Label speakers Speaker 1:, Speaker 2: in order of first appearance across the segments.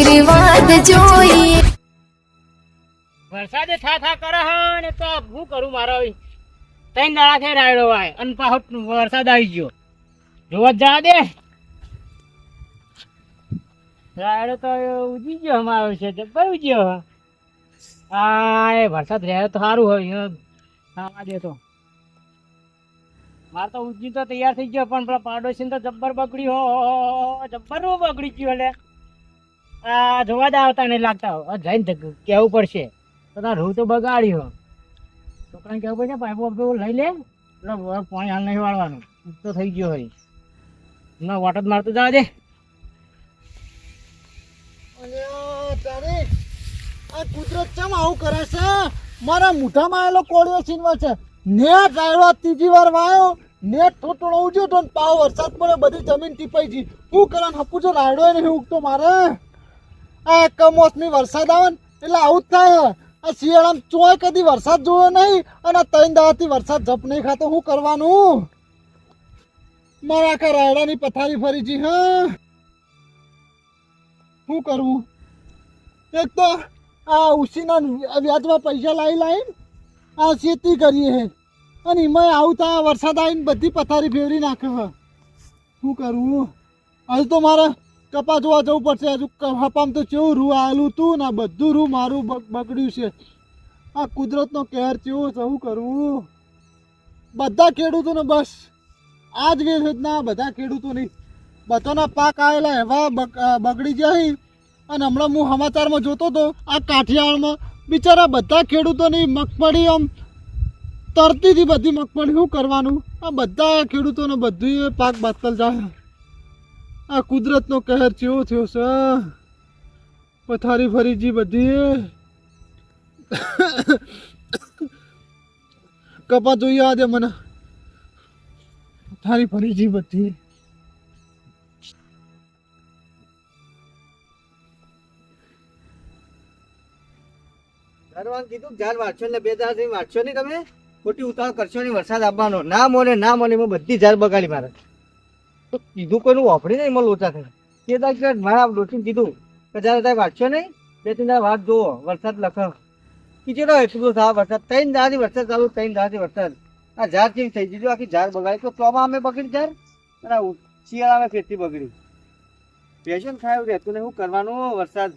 Speaker 1: આશીર્વાદ જોઈએ.
Speaker 2: વરસાદે થા થા કરે હે તો હું કરું મારો ત્રણ દાડા થઈ રાયડો વાય, અને પાછો વરસાદ આવી ગયો. જોવા જા દે. રાયડો તો ઉજી ગયો અમારો છે જબ્બર ઉજ્યો હા, એ વરસાદ રહે તો સારું હોય આવા દે તો. મારે તો ઉજી તો તૈયાર થઈ ગયો, પણ પેલા પાડોશી તો જબ્બર બગડી હો જબ્બર બગડી ગયો એટલે. આ જોવા જ આવતા નહીં લાગતા. જઈને કહેવું પડશે. તો તાર રૂ તો બગાડ્યો. છોકરાને કહેવું પડશે, પાઇપો બાઇપો લઈ લે. એટલે પાણી હાલ નહીં વાળવાનું. તો થઈ ગયો હોય ના વાટ જ મારતું જવા દે.
Speaker 3: આ કુદરત ચમ આવું કરે છે? મારા મોઢામાં આવેલો કોળિયો છીનવા છે. નેટ આવ્યો ત્રીજી વાર વાયો. નેટ થોડો ઉજ્યો તો પાવ વરસાદ પડે બધી જમીન ટીપાઈ ગઈ. શું કરવાનું હપુ જો રાયડો નહીં ઉગતો મારે. આ કમોસમી વરસાદ આવે એટલે આવું જ થાય આ શિયાળામાં ચોય કદી વરસાદ જોયો નહીં અને ત્રણ દાવાથી વરસાદ જપ નહીં ખાતો શું કરવાનું? મારા આખા રાયડાની પથારી ફરી જી, હા. શું કરવું એક તો આ ઉસીના વ્યાજમાં પૈસા લાવી લાવીને આ ખેતી કરીએ હે. અને એમાં આવતા વરસાદ આવીને બધી પથારી ફેરવી નાખે શું કરવું હજુ તો મારે કપા જોવા જવું પડશે. હજુ કપામાં તો કેવું રૂ આવેલું તું ને બધું રૂ મારું બગ- બગડ્યું છે. આ કુદરતનો કહેર કેવો છે શું કરવું બધા ખેડૂતોને બસ. આ જ વેર ના, બધા ખેડૂતોની બધાના પાક આવેલા એવા બગ- બગડી જાય અને હમણાં હું સમાચારમાં જોતો હતો આ કાઠિયાવાડમાં બિચારા બધા ખેડૂતોની મગફળી આમ તરતી હતી બધી મગફળી શું કરવાનું? આ બધા ખેડૂતોને બધું પાક બાતલ જાય. આ કુદરતનો કહેર ચેવો થયો છે પથારી ફરીજી બધી. કપા જોઈએ આજે મને. પથારી ફરીજી બધી.
Speaker 4: ઘરવાળાને કીધું ઝાડ વાંચો ને બે દાડા વાંચશો નહીં તમે. ખોટી ઉતાવળ કરશો નહીં વરસાદ આવવાનો. ના મોને ના મોને બધી ઝાડ બગાડી મારે. તો કીધું કોઈનું વાપરી નહીં એમાં લોચા થાય તે દાડ મારા ડોસીને કીધું કે જ્યારે તારે વાંચશો નહીં? બે ત્રણ દાડા વાત જુઓ, વરસાદ લખો કીધું એટલું બધું થાય વરસાદ? ત્રણ દાડાથી વરસાદ ચાલુ, ત્રણ દાડાથી વરસાદ. આ ઝાડ કેવી થઈ ગયું આખી ઝાડ બગાડી. તો ચોમા અમે બગડી ઝાડ? અને શિયાળા અમે ખેતી બગડી. પેશન એવું રહેતું નહીં. શું કરવાનું વરસાદ?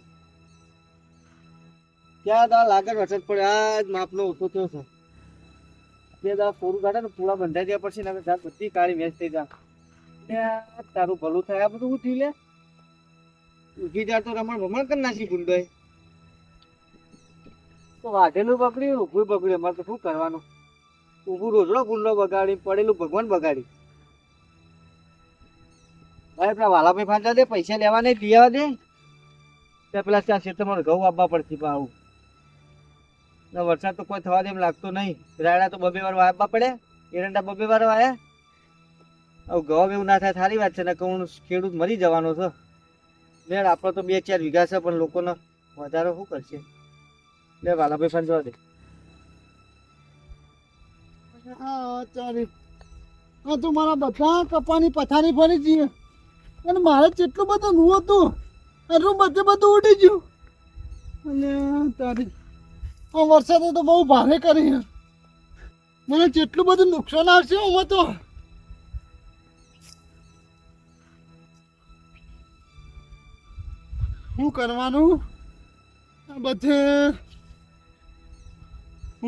Speaker 4: ત્યાં દા લાગે વરસાદ પડે આ જ માપનો ઓછો થયો છે. બે દા પૂરું કાઢે ને પૂરા બંધાઈ ગયા પછી ને જાત બધી કાળી વેચ થઈ જા ત્યાં તારું ભલું થાય બધું ઉઠી લે ઉઠી જાય તો રમણ ભમણ કરી નાખી ગુંડોય તો વાઢેલું બગડ્યું ઊભું બગડ્યું, અમારે તો શું કરવાનું? ઊભું રોજડો ગુંડો બગાડી, પડેલું ભગવાન બગાડી. ભાઈ, પેલા વાલાભાઈ ફાંચા દે, પૈસા લેવા નહીં દિયા દે. ત્યાં પેલા ત્યાં ખેતરમાં ઘઉં આપવા પડતી પાવું આવું. વરસાદ તો કોઈ થવા દે એમ લાગતો નહીં. રાયડા તો બબે વાર વાપવા પડે. એરંડા બબે વાર વાયા. હવે ઘઉં એવું ના થાય સારી વાત છે ને કહું ખેડૂત મરી જવાનો છે. મેળ આપણો તો બે ચાર વીઘા છે, પણ લોકોનો વધારો શું કરશે? લે, વાલાભાઈ ફાન જવા દે.
Speaker 3: હા હા તો મારા બધા કપાની પથારી ફરી જઈએ અને મારે જેટલું બધું નું એટલું બધે બધું ઉડી ગયું. અને તારી, આ વરસાદે તો બહુ ભારે કરી. મને જેટલું બધું નુકસાન આવશે હું તો શું કરવાનું? બધે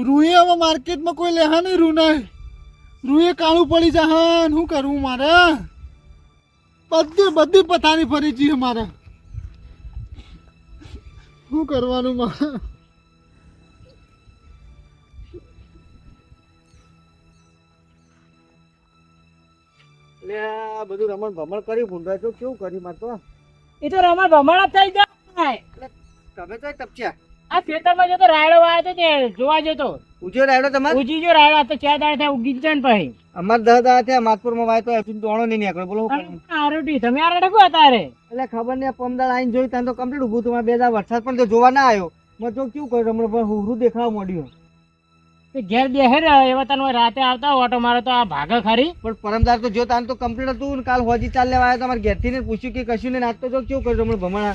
Speaker 3: રૂએ હવે માર્કેટમાં કોઈ લેહા નહીં, રૂ નહીં. રૂએ કાળું પડી જાય શું કરવું મારે? બધી બધી પથારી ફરી જઈએ મારે. શું કરવાનું મારે?
Speaker 4: આ બધું રમણ ભમણ કર્યું ભૂંડા તો કેવું કર્યું મારે તો?
Speaker 2: એ તો રમણ ભમણ થઈ જાય
Speaker 4: તમે તો તપચ્યા
Speaker 2: આ ખેતરમાં જતો રાયડો વાયો તો તે જોવા જતો.
Speaker 4: ઉજો રાયડો તમારે?
Speaker 2: ઉજી જો રાયડો તો ચાર દાડા થાય ઉગી જાય ને પછી.
Speaker 4: અમાર દસ દાડા થયા માધપુરમાં વાય તો હજુ દોણો નહીં નીકળે બોલો
Speaker 2: આરોટી તમે આરોટી કો તારે?
Speaker 4: એટલે ખબર નહીં પમદાળ આઈને જોઈ ત્યાં તો કમ્પ્લીટ ઉભું હતું મારે બે દાડા વરસાદ પણ તો જોવા ના આવ્યો. મેં તો કેવું કર્યું રમણ પર હુરું દેખાવા માંડ્યું.
Speaker 2: તે ઘેર બેહે ને એવા તને રાતે આવતા ઓટો મારો તો આ ભાગે ખરી.
Speaker 4: પણ પરમદાર તો જો તાન તો કમ્પ્લીટ હતું ને કાલ હોજી ચાલ લેવા આવ્યો તમારે ઘેરથી ને પૂછ્યું કે કશું ને નાખતો જો કેવું કર્યો હમણાં ભમણા?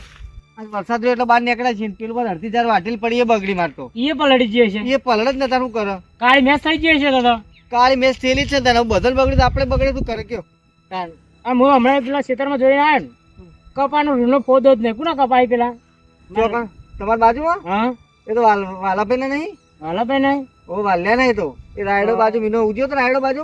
Speaker 4: વરસાદ એટલે બહાર નીકળ્યા છે પેલું પર અડધી હજાર વાટેલ પડી એ બગડી મારતો
Speaker 2: એ પલડી જાય છે.
Speaker 4: એ પલડ જ નતા શું કરો?
Speaker 2: કાળી મેચ થઈ જાય છે દાદા
Speaker 4: કાળી મેચ થયેલી છે તને બદલ બગડી તો આપણે બગડે તું કરે કયો?
Speaker 2: આ હું હમણાં પેલા ખેતરમાં જોઈને આવ્યો ને કપાનો રૂનો પોદો જ નહીં. કોના કપાય પેલા?
Speaker 4: તમારી બાજુમાં
Speaker 2: હા?
Speaker 4: એ તો વાલ ને નહીં?
Speaker 2: વાલાભાઈ ભાઈ નહીં.
Speaker 4: ઓ વાલ્યા નહીં તો. એ રાયડો બાજુ મીનો ઉજ્યો તો રાયડો બાજુ?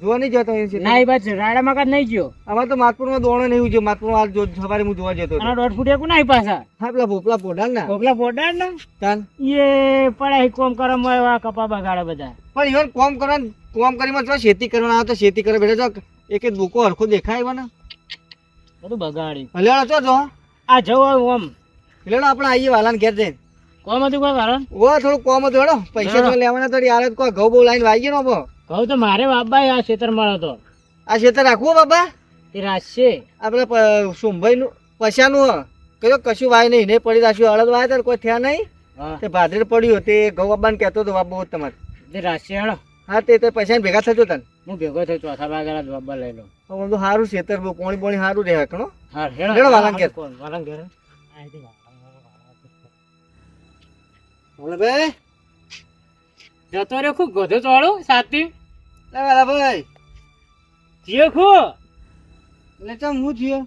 Speaker 4: જોવા નહીં જતો એ
Speaker 2: ના એ બાદ રાડામાં કાંઈ નહીં ગયો
Speaker 4: અમારે તો માતપુરમાં દોણો નહીં ઉજ્યો માતપુર હાલ જો સવારે હું જોવા જતો.
Speaker 2: અને દોઢ ફૂટ એકું નહીં પાછા
Speaker 4: હા પેલા ભોપલા પોડાલ ના.
Speaker 2: ભોપલા પોડાલ ને?
Speaker 4: ચાલ
Speaker 2: એ પડે કોમ કરો એવા કપા બગાડે બધા.
Speaker 4: પણ ઈવન કોમ કરવાનું કોમ કરીને જો ખેતી કરવાના આવે તો ખેતી કરે બેઠા જો એક એક દુકો હરખો દેખાય મને.
Speaker 2: બધું બગાડી
Speaker 4: હલેડો છો જો.
Speaker 2: આ જવો ઓમ
Speaker 4: એટલે આપણે આવીએ વાલાને ઘેર જઈને.
Speaker 2: કોમ હતું કોઈ કારણ?
Speaker 4: ઓ થોડું કોમ હતું હેડો. પૈસા તો લેવાના તો યાર કોઈ ઘઉં બહુ લાઈન વાગી ગયો ને
Speaker 2: તો મારે બાબા આ ખેતર મળ્યો હતો
Speaker 4: આ ખેતર રાખવું બાબા
Speaker 2: તે રાશે
Speaker 4: આ પેલા નું પૈસાનું કયો કશું વાય નહીં પડી રાખ્યું. અડદ વાય કોઈ થયા નહીં? તે ભાદરે પડ્યું તે ઘઉં બાબાને કહેતો હતો બાબો તમારે.
Speaker 2: તે રાશે હેડો.
Speaker 4: હા તે તે પૈસા ભેગા થતો તને.
Speaker 2: હું ભેગો થયો ચોથા ભાગેલા બાબા લઈ લો
Speaker 4: હવે તો સારું છે બહુ કોણી બોણી સારું રહે કણો
Speaker 2: હા
Speaker 4: હેડો. વાલાંગ ઘેર.
Speaker 2: કોણ વાલાંગ ઘેર
Speaker 4: ભાઈ
Speaker 2: જતો રે ખૂબ ગોધો ચોળું સાથી.
Speaker 4: વાલા ભાઈ
Speaker 2: જીઓ ખુ
Speaker 4: એટલે ચમ હું થયો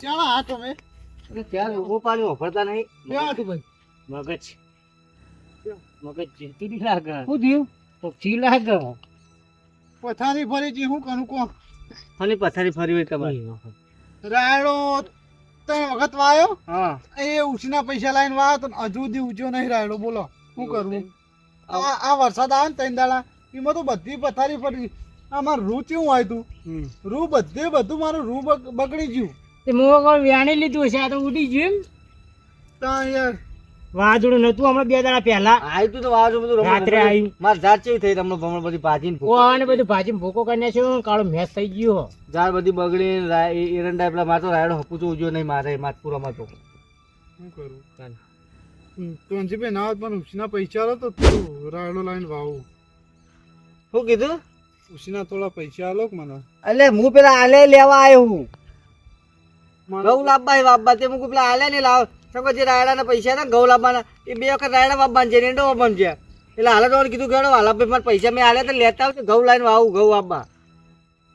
Speaker 3: ક્યાં આ તમે?
Speaker 4: એટલે ત્યાં ઊભો પાણી વફરતા નહીં.
Speaker 3: ક્યાં હતું ભાઈ?
Speaker 2: મગજ. મગજ જીતી નહીં લાગે.
Speaker 4: શું થયું
Speaker 2: પક્ષી લાગે.
Speaker 3: પથારી ફરી જી હું કરું કોણ?
Speaker 4: ફની પથારી ફરી હોય તમારી.
Speaker 3: રાયડો ત્રણ વખત વાયો
Speaker 4: હા.
Speaker 3: એ ઉછીના પૈસા લાઈન વાયો તો હજુ સુધી ઉજ્યો નહીં રાયડો બોલો. શું કરવું આ આ વરસાદ આવે ને ત્રણ દાડા એમાં તો બધી પથારી આ મારું રૂ ચેવું આવ્યું તું? રૂ બધે બધું મારું રૂ બગડી ગયું.
Speaker 2: તે મું વ્યાણી લીધું છે આ તો ઉડી ગયું એમ.
Speaker 3: ત્યાં યાર
Speaker 2: વાદળું નતું હમણાં બે દાડા પહેલા.
Speaker 4: આવ્યું તું તો વાજડું બધું
Speaker 2: રાત્રે આવ્યું
Speaker 4: માર જાત ચેવી થઈ તમને ભમણ બધી ભાજીને
Speaker 2: ઓ
Speaker 4: ફૂંકો.
Speaker 2: અને બધું ભાજી ભૂકો કરી નાખ્યો. કાળો મેસ થઈ ગયો.
Speaker 4: ઝાડ બધી બગડી એરંડા પેલા માર તો રાયડો હપુચો ઉજ્યો નહીં મારે માતપુરામાં તો.
Speaker 3: શું કરું? ત્રણજી ના પણ ઉછીના પૈસા આલો તો તું રાયડો લાઈન વાવું.
Speaker 4: શું કીધું?
Speaker 3: ઉછીના થોડા પૈસા આલો કે મને?
Speaker 4: અલે હું પેલા આલે લેવા આવ્યો હું. ઘઉં લાવવા આવ્યો તે મુકું પેલા આલે ને લાવ. શંકર જે રાયડાના પૈસા હતા ને ઘઉં લાવવાના એ બે વખત રાયડા વાપવાના છે રેંડો વાપવાનું છે એટલે હાલે તો કીધું કે હાલાભાઈ મારા પૈસા મેં હાલે તો લેતા આવશે ઘઉં લાવીને આવું ઘઉં વાપવા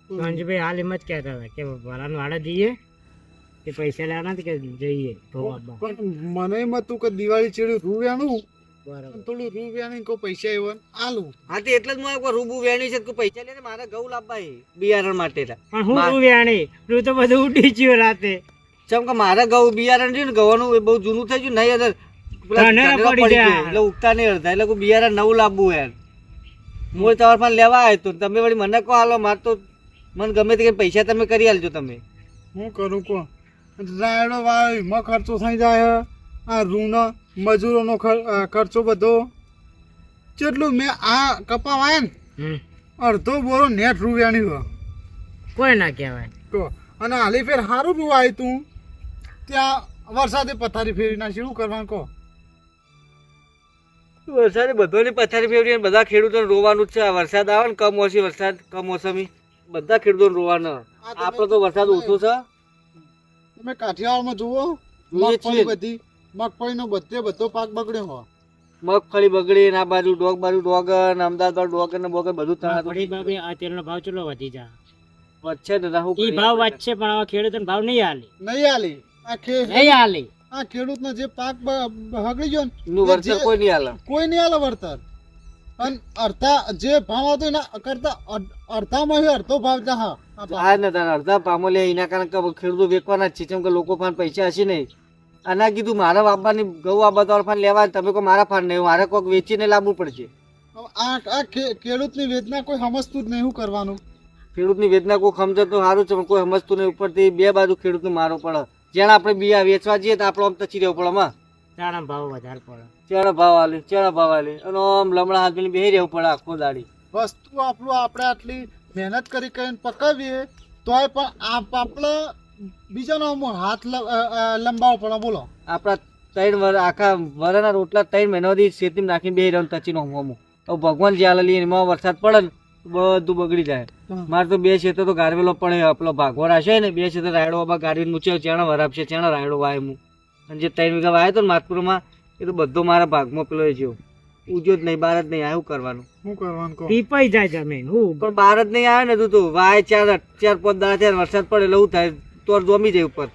Speaker 2: ભાઈ હાલ એમ જ કહેતા હતા કે ભરાનું વાળા જઈએ કે પૈસા લેવાના કે જઈએ ઘઉં આપવા.
Speaker 3: મને એમ હતું કે દિવાળી ચેડ્યું રૂ વ્યાણું
Speaker 2: બરાબર
Speaker 3: થોડું રૂ વ્યાણી કોઈ પૈસા એવા આલું.
Speaker 4: હા તે એટલે જ હું કોઈ રૂબુ વેણી છે કે પૈસા લે મારે ઘઉં લાવવા બિયારણ માટે
Speaker 2: પણ હું તું વ્યાણી તો બધું ઉડી ગયું રાતે.
Speaker 4: ચમ કે મારે ઘઉં બિયારણ રહ્યું ને ઘઉંનું એ બહુ જૂનું થઈ ગયું નહીં અંદર. એટલે ઉગતા નહીં અડધા. એટલે બિયારણ નવું લાવવું યાર હું તમારે પણ લેવા આવ્યો તો તમે વળી મને કહો હાલો મારે તો મને ગમે તે કંઈ પૈસા તમે કરી આલજો તમે.
Speaker 3: હું કરું કો રાયડો વાય એમાં ખર્ચો થઈ જાય. આ રૂનો મજૂરોનો ખર્ચો બધો. જેટલું મેં આ કપા વાય ને અડધો બોરો નેટ રૂ વ્યાણી
Speaker 2: કોઈ ના કહેવાય.
Speaker 3: તો અને હાલી ફેર સારું રૂ આવ્યું તું. ત્યાં વરસાદે પથારી ફેરી નાખી શું કરવાનું કહો?
Speaker 4: વરસાદે બધાની પથારી ફેરવી બધા ખેડૂતોને રોવાનું જ છે. વરસાદ આવે ને કમોસમી વરસાદ કમોસમી બધા ખેડૂતોને રોવાનો. આપણો તો વરસાદ ઓછો છે.
Speaker 3: તમે કાઠિયાવાડમાં જુઓ. મગફળી બધી મગફળીનો બધે બધો પાક બગડ્યો હોય.
Speaker 4: મગફળી બગડી ને આ બાજુ ડોગ બાજુ ડોગ ને અમદાવાદ ડોગ ને બોગ બધું થતું
Speaker 2: બાપરે આ તેલનો ભાવ ચલો વધી જા
Speaker 4: વચ્ચે ને
Speaker 2: ભાવ વધશે પણ ખેડૂતોને ભાવ નહીં હાલી.
Speaker 3: નહીં આલી આ
Speaker 2: નહીં હાલે.
Speaker 3: આ ખેડૂતનો જે પાક હગડી ગયો ને
Speaker 4: કોઈ નહીં હાલે.
Speaker 3: કોઈ નહીં આલે વળતર. અને અડધા જે ભાવ હતો એના કરતા અડ- અડધામાં અડધો ભાવ જા હા. આ.
Speaker 4: ને તારા અડધા પામો લે એના કારણે કે ખેડૂતો વેચવાના જ છે કેમ કે લોકો પાસે પૈસા હશે નહીં. આના કીધું મારા બાપાની ની આ બધા ફાન લેવા તમે કોઈ મારા ફાન નહીં મારે કોઈક વેચીને લાવવું પડશે.
Speaker 3: આ આ ખેડૂતની વેદના કોઈ સમજતું જ નહીં શું કરવાનું?
Speaker 4: ખેડૂતની વેદના કોઈ સમજતું સારું છે પણ કોઈ સમજતું નહીં ઉપરથી બે બાજુ ખેડૂતને મારો પડે જેને આપણે બિયા વેચવા જઈએ તો આપણે આમ તચી રહેવું પડે માં.
Speaker 2: ચાણા ભાવ વધારે પડે.
Speaker 4: ચેણા ભાવ આલે ચેણા ભાવ આલે. અને આમ લમણા હાથ પેલી બેહી રહેવું પડે આખો દાડી.
Speaker 3: વસ્તુ આપણું આપણે આટલી મહેનત કરી કરીને પકાવીએ તોય પણ આપ આપણે બીજાનો હાથ લંબાવો પડે બોલો.
Speaker 4: આપણા ત્રણ વર આખા વરના રોટલા ત્રણ મહિનાથી શેતી નાખીને બેહી રહ્યો તચીનો હોમો તો ભગવાન જે હાલે એમાં વરસાદ પડે ને બધું બગડી જાય. મારે તો બે ખેતર તો ગારવેલો પણ આપણો ભાગોળ છે ને બે ખેતર રાયડો બાબા ગાડી મૂચે ચેણા વરાપશે ચેણા રાયડો વાય હું અને જે ત્રણ વીઘા વાયો તો ને માતપુરમાં એ તો બધો મારા ભાગમાં પેલો એ જ્યો ઉજ્યો જ નહીં બાર જ નહીં આવ્યું કરવાનું.
Speaker 3: શું કરવાનું
Speaker 2: પીપાઈ જાય જમીન હું?
Speaker 4: પણ બાર જ નહીં આવે ને તું તો. વાય ચાર ચાર પાંચ દાડા ચાર વરસાદ પડે એટલે થાય? તો જમી જાય ઉપર.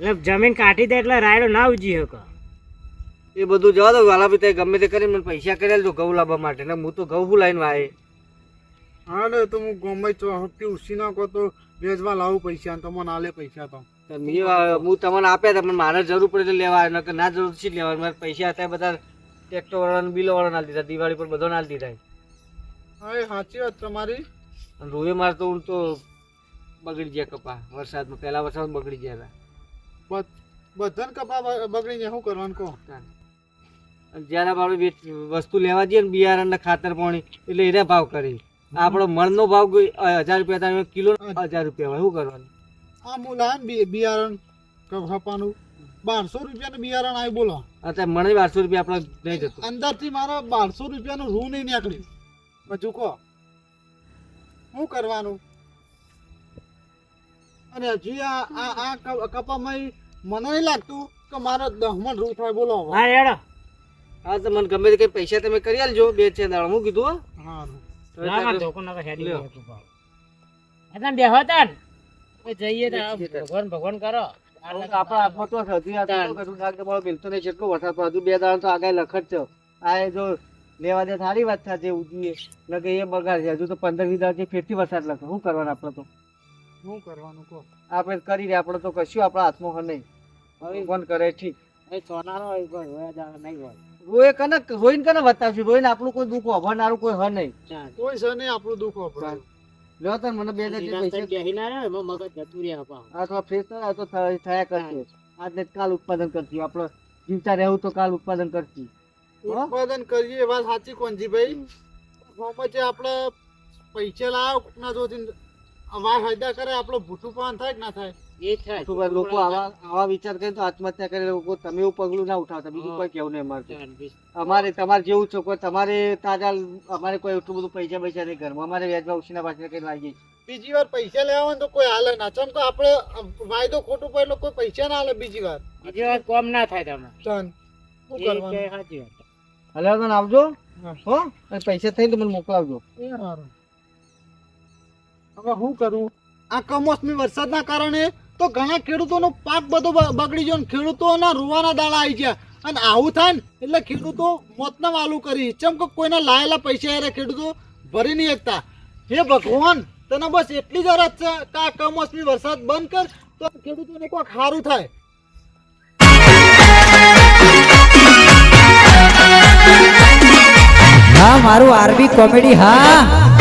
Speaker 2: એટલે જમીન કાઢી દે એટલે રાયડો ના ઉજી શકો
Speaker 4: એ બધું જવા દો. વાલા બી તે ગમે તે કરીને મને પૈસા કરેલ જો ઘઉં લાવવા માટે. ને હું તો ઘઉં હું લાવીને વાય.
Speaker 3: હા ને તો હું ગમે ચોહટી ઉસી નાખો તો વેચવા લાવું પૈસા તો મને આલે પૈસા તો.
Speaker 4: હું તમને આપ્યા હતા પણ મારે જરૂર પડે તો લેવા ન નકર ના જરૂર છે લેવા. મારે પૈસા હતા બધા ટ્રેક્ટર વાળાને બિલો વાળા ના દીધા દિવાળી પર બધો ના દીધા
Speaker 3: હા એ સાચી વાત તમારી.
Speaker 4: રોવે મારે તો તો બગડી ગયા કપા વરસાદમાં. પહેલા વરસાદ બગડી ગયા હતા.
Speaker 3: બધાને કપા બગડી ગયા શું કરવાનું કહો?
Speaker 4: જ્યારે આપણે વસ્તુ લેવા જઈએ ને બિયારણ ને ખાતર પાણી એટલે એને ભાવ કરી. આપણો મણનો ભાવ હજાર રૂપિયા થાય કિલો હજાર રૂપિયા હોય શું કરવાનું?
Speaker 3: આ બિ- બિયારણ કપાનું બારસો રૂપિયાનું બિયારણ આવી બોલો.
Speaker 4: અત્યારે મને બારસો રૂપિયા આપણે નહીં જતું.
Speaker 3: અંદરથી મારા બારસો રૂપિયાનું રૂ નહીં નીકળ્યું. કહો. શું કરવાનું? અને હજી આ આ આ કપામાં મને નહીં લાગતું કે મારો દહમણ રૂ થાય બોલો.
Speaker 2: હા એડા
Speaker 4: હા તો મને ગમે તે કઈ પૈસા તમે કરી આલજો બે છે દાડા. હું કીધું હો.
Speaker 2: ના ધોકો ના હેડી
Speaker 4: લ્યો.
Speaker 2: તું ભાવ. તમે બેહો તાન. જઈએ તો આ
Speaker 4: જઈએ તાન.
Speaker 2: ભગવાન ભગવાન કરો.
Speaker 4: આપણા હાથમાં તો હજી કશું શાક તમારો મિલતો નહીં જેટલો વરસાદ પડે. બે દાડા તો લખત છે. આ જો લેવા દે સારી વાત થાય છે ઉજવીએ લગે એ બગાડ છે. હજુ તો પંદર વીસ દાડા ફેરથી વરસાદ લખે. શું કરવાનું આપણે તો?
Speaker 3: શું કરવાનું કહો?
Speaker 4: આપણે કરી રહ્યા આપણે તો કશું આપણા હાથમાં નહીં. ભગવાન કરે ઠીક.
Speaker 2: સોનાનો નહીં હોય.
Speaker 4: રોય કને રોઈને કને બતાવશું રોઈને આપણું કોઈ દુઃખ અભરનારું કોઈ હ નહીં.
Speaker 3: કોઈ સ નહીં આપણું દુઃખ આપણે
Speaker 4: લ્યો તો મને બે હજાર પૈસા.
Speaker 2: બેહી ના રહે, એમાં મગજ જતું રહે અપાવ.
Speaker 4: આ તો ફ્રેશ થાય તો થયા કરશે. આજ કાલ ઉત્પાદન કરતી આપણે જીવતા રહેવું તો કાલ ઉત્પાદન કરતી
Speaker 3: ઉત્પાદન કરીએ એ વાત સાચી કોનજીભાઈ. ફોર્મ છે આપણે પૈસા લાવો ના જોતી વાર ફાયદા કરે આપણો ભૂઠું પાન થાય કે ના થાય?
Speaker 2: એ થાય.
Speaker 4: શું કરે, લોકો આવા આવા વિચાર કરે તો આત્મહત્યા કરે લોકો તમે એવું પગલું ના ઉઠાવતા બીજું કોઈ કેવું નહીં અમારે તમારે જેવું છો કોઈ તમારે તાજા અમારે કોઈ એટલું બધું પૈસા પૈસા નહીં ઘરમાં. અમારે વ્યાજમાં ઉછીના પાછળ કઈ લાગી
Speaker 3: બીજી વાર પૈસા લેવા તો કોઈ હાલે ના. ચમ તો આપણે વાયદો ખોટું પડે કોઈ પૈસા ના હાલે બીજી વાર.
Speaker 2: બીજી વાર કોમ ના થાય તમે
Speaker 3: ચાલ શું કરવાનું?
Speaker 2: સાચી વાત.
Speaker 4: હલો તને આવજો.
Speaker 3: હો.
Speaker 4: પૈસા થઈ તો મને મોકલાવજો.
Speaker 3: એ સારું હવે શું કરું? આ કમોસમી વરસાદના કારણે તો ઘણા ખેડૂતોનો પાક બધો બગડી ગયો ખેડૂતોના રૂવાના દાડા આવી ગયા. અને આવું થાય ને એટલે ખેડૂતો મોતના વાલું કરી. ચમ કે કોઈના લાયેલા પૈસા યારે ખેડૂતો ભરી નહીં શકતા. હે ભગવાન, તને બસ એટલી જ અરજ છે કે આ કમોસમી વરસાદ બંધ કર તો ખેડૂતોને કોઈક સારું થાય.
Speaker 5: હા, મારું આરબી કોમેડી, હા.